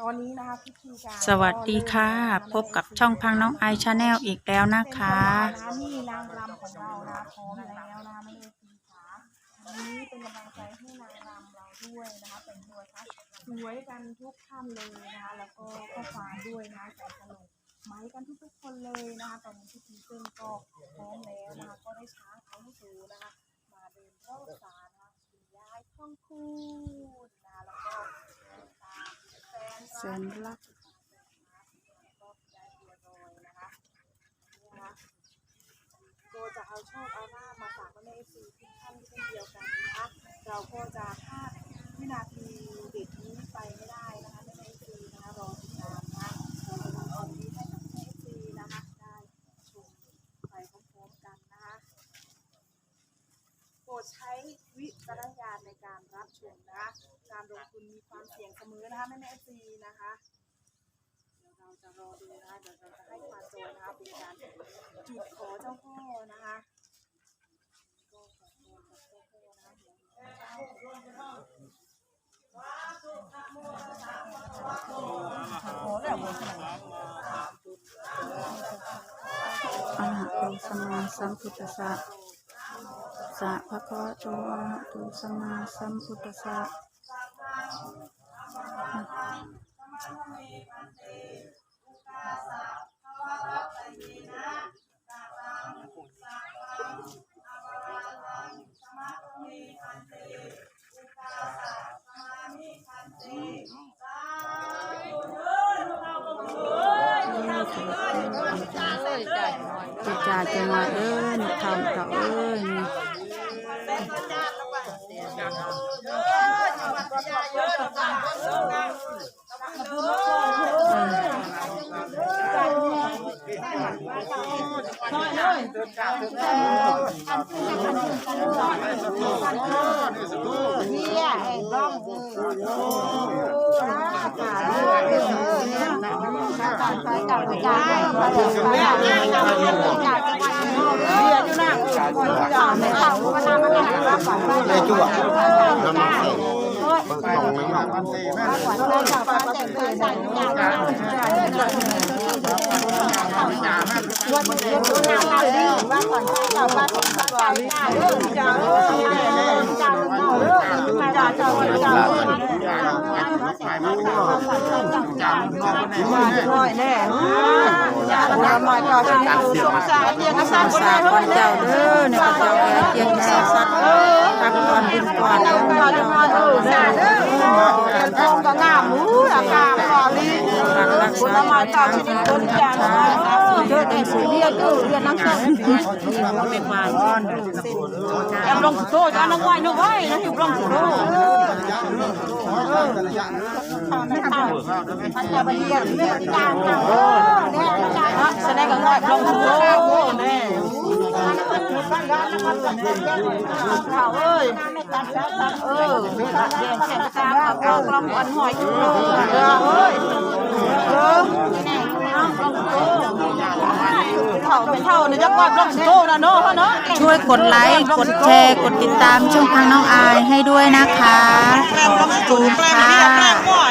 ตอนนี้นะคะพิธีการสวัสดีค่ะ พบกับช่องพังน้องไอชาแนลอีกแล้วนะคะเป็นนี่นางรำของเรานะพร้อมแล้วนะคะไม่ได้ตีขาวันนี้เป็นกำลังใจให้นางรำเราด้วยนะคะเป็นตัวทัศสวยกันทุกท่านเลยนะคะแล้วก็ข้อความด้วยนะใส่ขนมไม้กันทุกๆคนเลยนะคะตอนนี้พิธีเส้นก็พร้อมแล้วนะคะก็ได้ช้างเขาลูกสูนะคะมาเดินรอบศาลนะคะคุณยายท่องคูณนะคะแล้วก็ตาม แฟนแสนรักก็จะเอาโชคเอาลาภมาฝากไว้ในเอฟซีทุกท่านเช่นเดียวกันนะคะเราก็จะพลาดวินาทีเด็ดนี้ไปไม่ได้นะคะในเอฟซีนะคะรอติดตามนะเราจะทำความดีให้กับเอฟซีนะคะได้ชมไปพร้อมๆกันนะคะโปรดใช้วิจารณญาณในการรับชมนะคะ การลงทุนมีความ เสมอนะคะแม่แม่ซีนะคะเดี๋ยวเราจะรอดูนะคะเดี๋ยวเราจะให้ความโจรนะคะเป็นการจุดขอเจ้าพ่อนะคะก็ขอพรกับเจ้าพ่อนะคะเดี๋ยวขอแล้วอระหะโตสัมมาสัมพุทธัสสะสะภะคะวะโตอะระหะโตสัมมาสัมพุทธัสสะ จะจ่าจะมาเด้อ นี่ทำเขาเอ้ยนี่สา ก่อนเจ้าเด้อนี่ก็เจ้าแก่เกียงที่สัตว์สัตว์ทักก่อนบุญก่อน เด้อเจ้าเด้อเด้อเด้อทองก็งามหมูละกามรอลีรักรักผลไม้ก้าชนิดต้นจานเยอะแต่สุเรียนเออเรียนนักสอนแอมลงโตจ้าน้องไหวน้องไหวนะอยู่ลงโตไม่ทำพันจะไปเรียนเรื่องการทำเออเนี่ยนะแสดงกับไหวลงโตแน่ เขาเอ้ยเออเรียนแข่งขันกับกองลำวันหอยจุ๊เอ้ยเออเท่าไม่เท่าเนี่ยจะกอดลงโตนะเนาะเนาะช่วยกดไลค์กดแชร์กดติดตามช่องพังน้องอายให้ด้วยนะคะขอบคุณค่ะ